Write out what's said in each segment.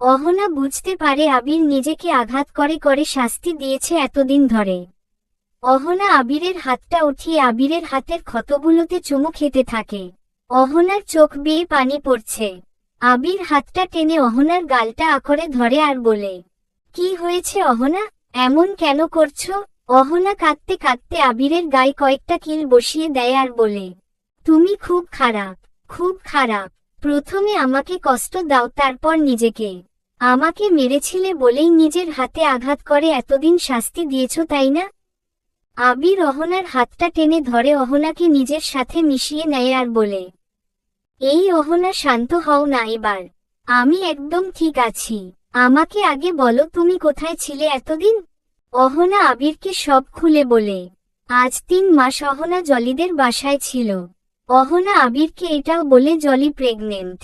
অহনা বুঝতে পারে আবির নিজেকে আঘাত করে করে শাস্তি দিয়েছে এতদিন ধরে। অহনা আবিরের হাতটা উঠিয়ে আবিরের হাতের ক্ষতগুলোতে চুমু খেতে থাকে। অহনার চোখ বেয়ে পানি পড়ছে। আবির হাতটা টেনে অহনার গালটা আখরে ধরে আর বলে, কি হয়েছে অহনা? এমন কেন করছ? অহনা কাঁদতে কাঁদতে আবিরের গায়ে কয়েকটা কিল বসিয়ে দেয় আর বলে, তুমি খুব খারাপ খুব খারাপ। প্রথমে আমাকে কষ্ট দাও, তারপর নিজেকে। আমাকে মেরেছিলে বলেই নিজের হাতে আঘাত করে এতদিন শাস্তি দিয়েছ, তাই না? আবির অহনার হাতটা টেনে ধরে অহনাকে নিজের সাথে মিশিয়ে নেয় আর বলে, এই অহনা শান্ত হও না এবার। আমি একদম ঠিক আছি। আমাকে আগে বলো তুমি কোথায় ছিলে এতদিন? অহনা আবিরকে সব খুলে বলে, আজ তিন মাস অহনা জলিদের বাসায় ছিল। অহনা আবিরকে এটাও বলে জলি প্রেগনেন্ট।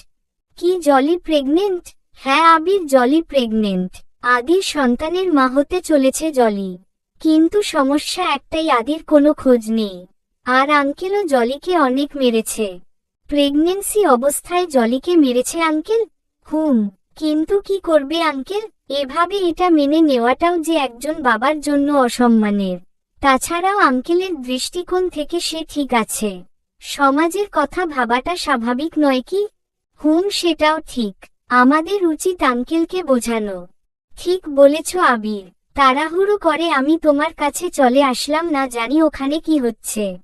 কি জলি প্রেগনেন্ট? হ্যাঁ আবির জলি প্রেগনেন্ট আদির সন্তানের মা হতে চলেছে জলি। কিন্তু সমস্যা একটাই, আদির কোনো খোঁজ নেই। আর আঙ্কেলও জলিকে অনেক মেরেছে। প্রেগনেন্সি অবস্থায় জলিকে মেরেছে আঙ্কেল হুম, কিন্তু কি করবে আঙ্কেল এভাবে এটা মেনে নেওয়াটাও যে একজন বাবার জন্য অসম্মানের। তাছাড়াও আঙ্কেলের দৃষ্টিকোণ থেকে সে ঠিক আছে। সমাজের কথা ভাবাটা স্বাভাবিক নয় কি? হুম, সেটাও ঠিক। আমাদের উচিত আঙ্কেলকে বোঝানো। ঠিক বলেছ আবির। তাড়াহুড়ো করে আমি তোমার কাছে চলে আসলাম না জানি ওখানে কি হচ্ছে।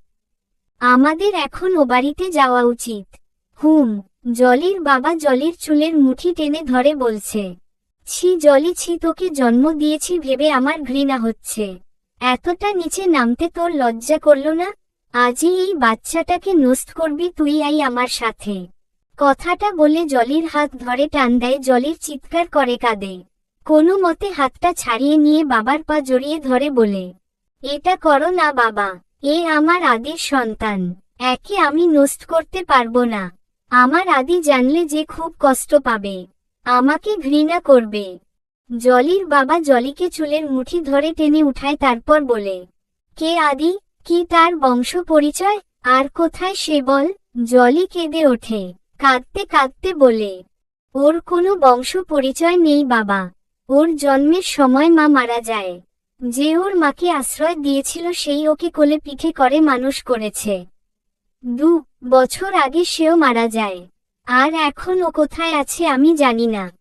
আমাদের এখন ও বাড়িতে যাওয়া উচিত। হুম, জলির বাবা জলির চুলের মুঠি টেনে ধরে বলছে। ছি জলি, ছি তোকে জন্ম দিয়েছি ভেবে আমার ঘৃণা হচ্ছে। এতটা নিচে নামতে তোর লজ্জা করল না? আজই এই বাচ্চাটাকে নষ্ট করবি তুই আই আমার সাথে। কথাটা বলে জলির হাত ধরে টান দেয়, জলির চিৎকার করে কাঁদে। কোনো মতে হাতটা ছাড়িয়ে নিয়ে বাবার পা জড়িয়ে ধরে বলে, এটা করো না বাবা, এ আমার আদির সন্তান, একে আমি নষ্ট করতে পারব না। আমার আদি জানলে যে খুব কষ্ট পাবে, আমাকে ঘৃণা করবে। জলির বাবা জলিকে চুলের মুঠি ধরে টেনে উঠায়, তারপর বলে, কে আদি? কি তার বংশ পরিচয়? আর কোথায় সে বল? জলি কেঁদে ওঠে। কাঁদতে কাঁদতে বলে, ওর কোনো বংশ পরিচয় নেই বাবা। ওর জন্মের সময় মা মারা যায়। যে ওর মাকে আশ্রয় দিয়েছিল সেই ওকে কোলে পিঠে করে মানুষ করেছে। দু বছর আগে সেও মারা যায়। আর এখন ও কোথায় আছে আমি জানি না।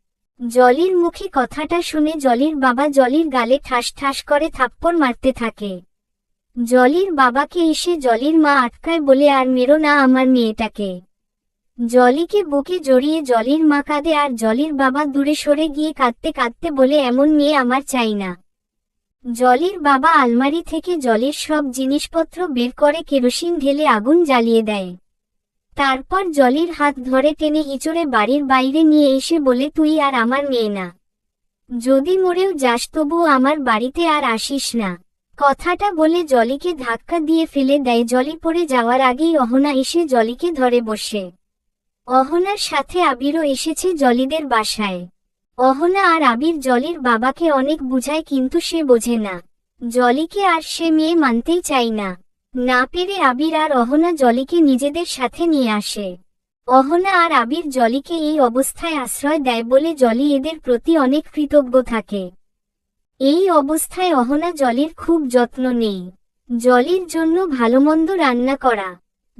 জলির মুখে কথাটা শুনে জলির বাবা জলির গালে ঠাস ঠাস করে থাপ্পড় মারতে থাকে। জলির বাবাকে এসে জলির মা আটকায় বলে, আর মেরো না আমার মেয়েটাকে। জলিকে বুকে জড়িয়ে জলির মা কাঁদে আর জলির বাবা দূরে সরে গিয়ে কাঁদতে কাঁদতে বলে, এমন মেয়ে আমার চাই না। জলির বাবা আলমারি থেকে জলের সব জিনিসপত্র বের করে কেরোসিন ঢেলে আগুন জ্বালিয়ে দেয়। তারপর জলির হাত ধরে টেনে ইঁচড়ে বাড়ির বাইরে নিয়ে এসে বলে, তুই আর আমার মেয়ে না। যদি মরেও যাস তবু আমার বাড়িতে আর আসিস না। কথাটা বলে জলিকে ধাক্কা দিয়ে ফেলে দেয়। জলি পড়ে যাওয়ার আগেই অহনা এসে জলিকে ধরে বসে। অহনার সাথে আবিরও এসেছে জলিদের বাসায়। অহনা আর আবির জলির বাবাকে অনেক বুঝায় কিন্তু সে বোঝে না। জলিকে আর সে মেয়ে মানতেই চাই না। না পেরে আবির আর অহনা জলিকে নিজেদের সাথে নিয়ে আসে। অহনা আর আবির জলিকে এই অবস্থায় আশ্রয় দেয় বলে জলি এদের প্রতি অনেক কৃতজ্ঞ থাকে। এই অবস্থায় অহনা জলির খুব যত্ন নেই। জলির জন্য ভালোমন্দ রান্না করা।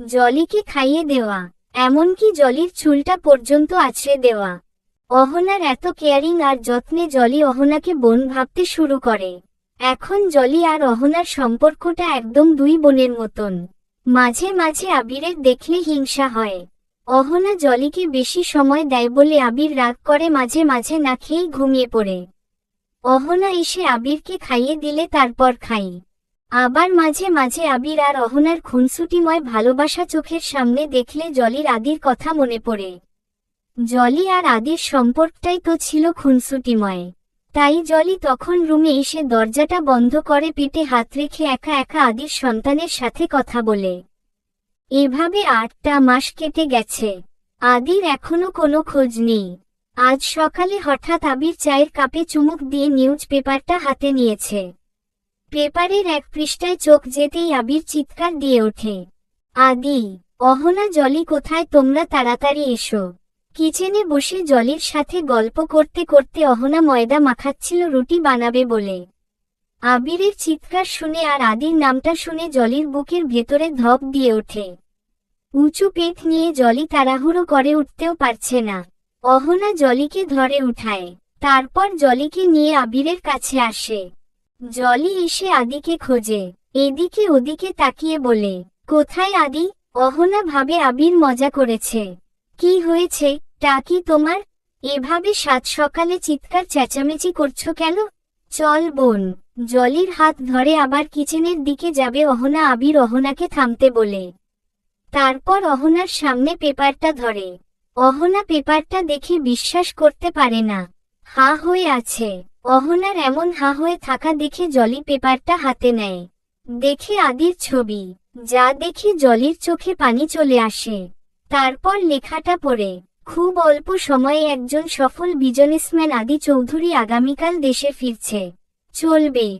জলিকে খাইয়ে দেওয়া। এমনকি জলির চুলটা পর্যন্ত আছড়ে দেওয়া। অহনার এত কেয়ারিং আর যত্নে জলি অহনাকে বোন ভাবতে শুরু করে। এখন জলি আর অহনার সম্পর্কটা একদম দুই বোনের মতন। মাঝে মাঝে আবিরের দেখলে হিংসা হয়। অহনা জলিকে বেশি সময় দেয় বলে আবির রাগ করে মাঝে মাঝে না খেয়েই ঘুমিয়ে পড়ে। অহনা এসে আবিরকে খাইয়ে দিলে তারপর খাই। আবার মাঝে মাঝে আবির আর অহনার খুনসুটিময় ভালোবাসা চোখের সামনে দেখলে জলির আদির কথা মনে পড়ে। জলি আর আদির সম্পর্কটাই তো ছিল খুনসুটিময়। তাই জলি তখন রুমে এসে দরজাটা বন্ধ করে পেটে হাত রেখে একা একা আদির সন্তানের সাথে কথা বলে। এভাবে আটটা মাস কেটে গেছে। আদির এখনও কোনো খোঁজ নেই। আজ সকালে হঠাৎ আবির চায়ের কাপে চুমুক দিয়ে নিউজ পেপারটা হাতে নিয়েছে। পেপারের এক পৃষ্ঠায় চোখ যেতেই আবির চিৎকার দিয়ে ওঠে। আদি, অহনা জলি কোথায় তোমরা তাড়াতাড়ি এসো। কিচেনে বসে জলির সাথে গল্প করতে করতে অহনা ময়দা মাখাচ্ছিল রুটি বানাবে বলে। আবিরের চিৎকার শুনে আর আদির নামটা শুনে জলির বুকের ভেতরে ধপ দিয়ে ওঠে। উঁচু পেট নিয়ে জলি তাড়াহুড়ো করে উঠতেও পারছে না। অহনা জলিকে ধরে উঠায়, তারপর জলিকে নিয়ে আবিরের কাছে আসে। জলি এসে আদিকে খোঁজে, এদিকে ওদিকে তাকিয়ে বলে, কোথায় আদি? অহনা ভাবে আবির মজা করেছে। কি হয়েছে? তা কি তোমার? এভাবে সাত সকালে চিৎকার চেঁচামেচি করছ কেন? চল বোন। জলির হাত ধরে আবার কিচেনের দিকে যাবে অহনা আবির অহনাকে থামতে বলে। তারপর অহনার সামনে পেপারটা ধরে। অহনা পেপারটা দেখে বিশ্বাস করতে পারে না। হা হয়ে আছে। অহনার এমন হা হয়ে থাকা দেখে জলি পেপারটা হাতে নেয়। দেখে আদির ছবি, যা দেখে জলির চোখে পানি চলে আসে। তারপর লেখাটা পড়ে, খুব অল্প সময়ে একজন সফল বিজনেসম্যান আদি চৌধুরী আগামীকাল দেশে ফিরছে। চলবে।